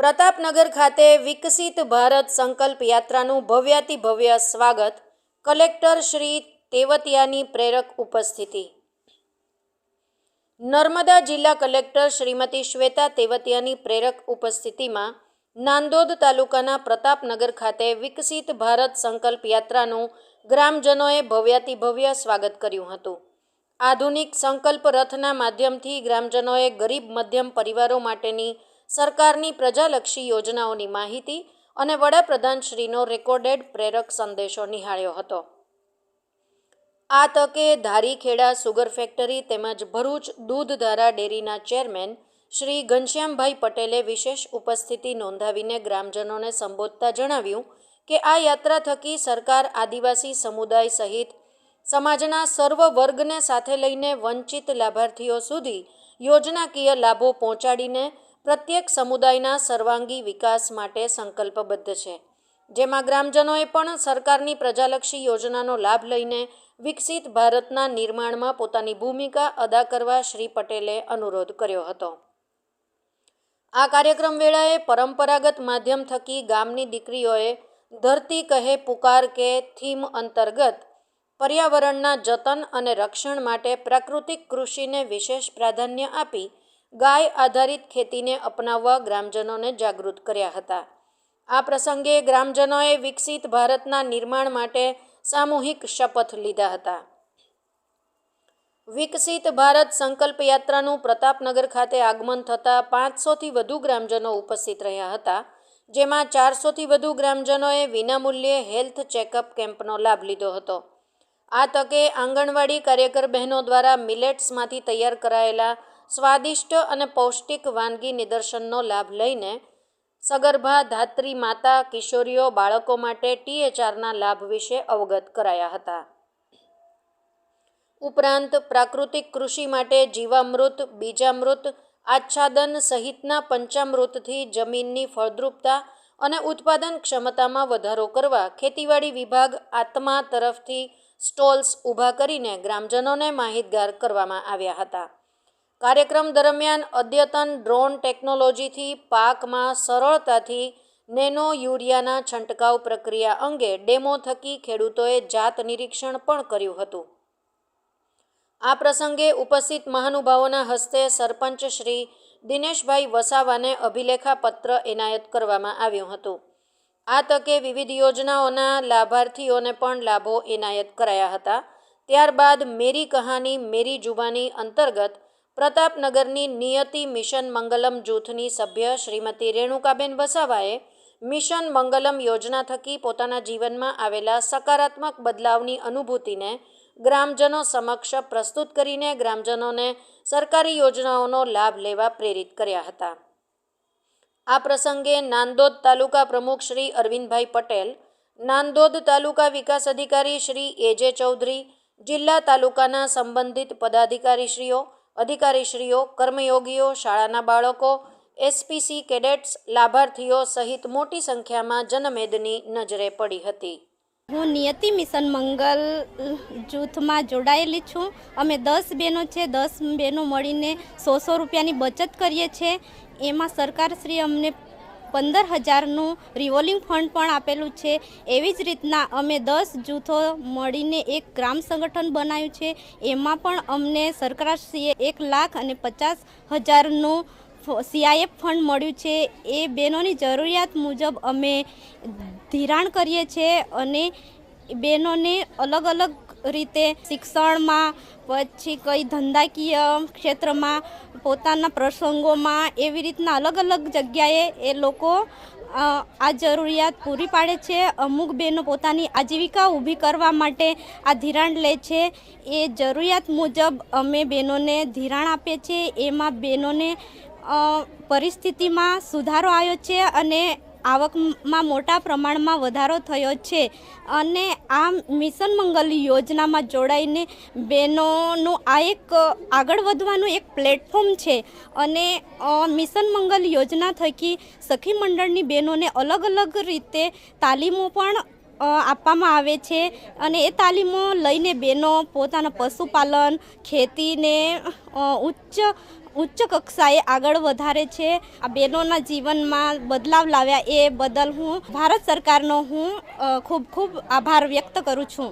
પ્રતાપનગર ખાતે વિકસિત ભારત સંકલ્પ યાત્રાનું ભવ્યાતિભવ્ય સ્વાગત કલેક્ટર શ્રી તેવતિયાની પ્રેરક ઉપસ્થિતિ. નર્મદા જિલ્લા કલેક્ટર શ્રીમતી શ્વેતા તેવતિયાની પ્રેરક ઉપસ્થિતિમાં નાંદોદ તાલુકાના પ્રતાપનગર ખાતે વિકસિત ભારત સંકલ્પ યાત્રાનું ગ્રામજનોએ ભવ્યાતિભવ્ય સ્વાગત કર્યું હતું. આધુનિક સંકલ્પ રથના માધ્યમથી ગ્રામજનોએ ગરીબ મધ્યમ પરિવારો માટેની સરકારની પ્રજાલક્ષી યોજનાઓની માહિતી અને વડાપ્રધાનશ્રીનો રેકોર્ડેડ પ્રેરક સંદેશો નિહાળ્યો હતો. આ તકે ધારીખેડા સુગર ફેક્ટરી તેમજ ભરૂચ દૂધધારા ડેરીના ચેરમેન શ્રી ઘનશ્યામભાઈ પટેલે વિશેષ ઉપસ્થિતિ નોંધાવીને ગ્રામજનોને સંબોધતા જણાવ્યું કે આ યાત્રા થકી સરકાર આદિવાસી સમુદાય સહિત સમાજના સર્વ વર્ગને સાથે લઈને વંચિત લાભાર્થીઓ સુધી યોજનાકીય લાભો પહોંચાડીને પ્રત્યેક સમુદાયના સર્વાંગી વિકાસ માટે સંકલ્પબદ્ધ છે. જેમાં ગ્રામજનોએ પણ સરકારની પ્રજાલક્ષી યોજનાનો લાભ લઈને વિકસિત ભારતના નિર્માણમાં પોતાની ભૂમિકા અદા કરવા શ્રી પટેલે અનુરોધ કર્યો હતો. આ કાર્યક્રમ વેળાએ પરંપરાગત માધ્યમ થકી ગામની દીકરીઓએ ધરતી કહે પુકાર કે થીમ અંતર્ગત પર્યાવરણના જતન અને રક્ષણ માટે પ્રાકૃતિક કૃષિને વિશેષ પ્રાધાન્ય આપી ગાય આધારિત ખેતીને અપનાવવા ગ્રામજનોને જાગૃત કર્યા હતા. આ પ્રસંગે ગ્રામજનોએ વિકસિત ભારતના નિર્માણ માટે સામૂહિક શપથ લીધા હતા. વિકસિત ભારત સંકલ્પ યાત્રાનું પ્રતાપનગર ખાતે આગમન થતાં પાંચસોથી વધુ ગ્રામજનો ઉપસ્થિત રહ્યા હતા, જેમાં ચારસોથી વધુ ગ્રામજનોએ વિનામૂલ્યે હેલ્થ ચેકઅપ કેમ્પનો લાભ લીધો હતો. આ તકે આંગણવાડી કાર્યકર બહેનો દ્વારા મિલેટ્સમાંથી તૈયાર કરાયેલા સ્વાદિષ્ટ અને પૌષ્ટિક વાનગી નિદર્શનનો લાભ લઈને સગર્ભા ધાત્રી માતા કિશોરીઓ બાળકો માટે ટીએચઆરના લાભ વિશે અવગત કરાયા હતા. ઉપરાંત પ્રાકૃતિક કૃષિ માટે જીવામૃત, બીજામૃત, આચ્છાદન સહિતના પંચામૃતથી જમીનની ફળદ્રુપતા અને ઉત્પાદન ક્ષમતામાં વધારો કરવા ખેતીવાડી વિભાગ આત્મા તરફથી સ્ટોલ્સ ઊભા કરીને ગ્રામજનોને માહિતગાર કરવામાં આવ્યા હતા. કાર્યક્રમ દરમિયાન અદ્યતન ડ્રોન ટેકનોલોજીથી પાકમાં સરળતાથી નેનો યુરિયાના છંટકાવ પ્રક્રિયા અંગે ડેમો થકી ખેડૂતોએ જાત નિરીક્ષણ પણ કર્યું હતું. આ પ્રસંગે ઉપસ્થિત મહાનુભાવોના હસ્તે સરપંચ શ્રી દિનેશભાઈ વસાવાને અભિલેખા પત્ર એનાયત કરવામાં આવ્યું હતું. આ તકે વિવિધ યોજનાઓના લાભાર્થીઓને પણ લાભો એનાયત કરાયા હતા. ત્યારબાદ મેરી કહાની મેરી જુબાની અંતર્ગત પ્રતાપનગરની નિયતિ મિશન મંગલમ જૂથની સભ્ય શ્રીમતી રેણુકાબેન વસાવાએ મિશન મંગલમ યોજના થકી પોતાના જીવનમાં આવેલા સકારાત્મક બદલાવની અનુભૂતિને ગ્રામજનો સમક્ષ પ્રસ્તુત કરીને ગ્રામજનોને સરકારી યોજનાઓનો લાભ લેવા પ્રેરિત કર્યા હતા. આ પ્રસંગે નાંદોદ તાલુકા પ્રમુખ શ્રી અરવિંદભાઈ પટેલ, નાંદોદ તાલુકા વિકાસ અધિકારી શ્રી એજે ચૌધરી, જિલ્લા તાલુકાના સંબંધિત પદાધિકારીશ્રીઓ અધિકારીશ્રીઓ, કર્મયોગીઓ, શાળાના બાળકો, એસપીસી કેડેટ્સ, લાભાર્થીઓ સહિત મોટી સંખ્યામાં જનમેદની નજરે પડી હતી. હું નિયતિ મિશન મંગલ જૂથમાં જોડાયેલી છું. અમે દસ બહેનો છે. દસ બહેનો મળીને સો સો રૂપિયાની બચત કરીએ છીએ. એમાં સરકારશ્રી અમને પંદર હજારનું રિવોલ્વિંગ ફંડ પણ આપેલું છે. એવી જ રીતના અમે દસ જૂથો મળીને એક ગ્રામ સંગઠન બનાવ્યું છે. એમાં પણ અમને સરકારશ્રીએ એક લાખ અને પચાસ હજારનું સીઆઈએફ ફંડ મળ્યું છે. એ બહેનોની જરૂરિયાત મુજબ અમે ધિરાણ કરીએ છીએ અને બહેનોને અલગ અલગ રીતે શિક્ષણમાં, પછી કઈ ધંધાકીય ક્ષેત્રમાં, પોતાના પ્રસંગોમાં એવી રીતના અલગ અલગ જગ્યાએ એ લોકો આ જરૂરિયાત પૂરી પાડે છે. અમુક બહેનો પોતાની આજીવિકા ઊભી કરવા માટે આ ધિરાણ લે છે. એ જરૂરિયાત મુજબ અમે બહેનોને ધિરાણ આપીએ છીએ. એમાં બહેનોને પરિસ્થિતિમાં સુધારો આવ્યો છે અને આવકમાં મોટા પ્રમાણમાં વધારો થયો છે અને આ મિશન મંગલ યોજનામાં જોડાઈને બહેનોનું આ એક, આગળ વધવાનું એક પ્લેટફોર્મ છે અને મિશન મંગલ યોજના થકી સખી મંડળની બહેનોને અલગ અલગ રીતે તાલીમો પણ આપવામાં આવે છે અને એ તાલીમો લઈને બહેનો પોતાના પશુપાલન, ખેતીને ઉચ્ચ ઉચ્ચ કક્ષાએ આગળ વધારે છે. આ બહેનોના જીવનમાં બદલાવ લાવ્યા એ બદલ હું ભારત સરકારનો હું ખૂબ ખૂબ આભાર વ્યક્ત કરું છું.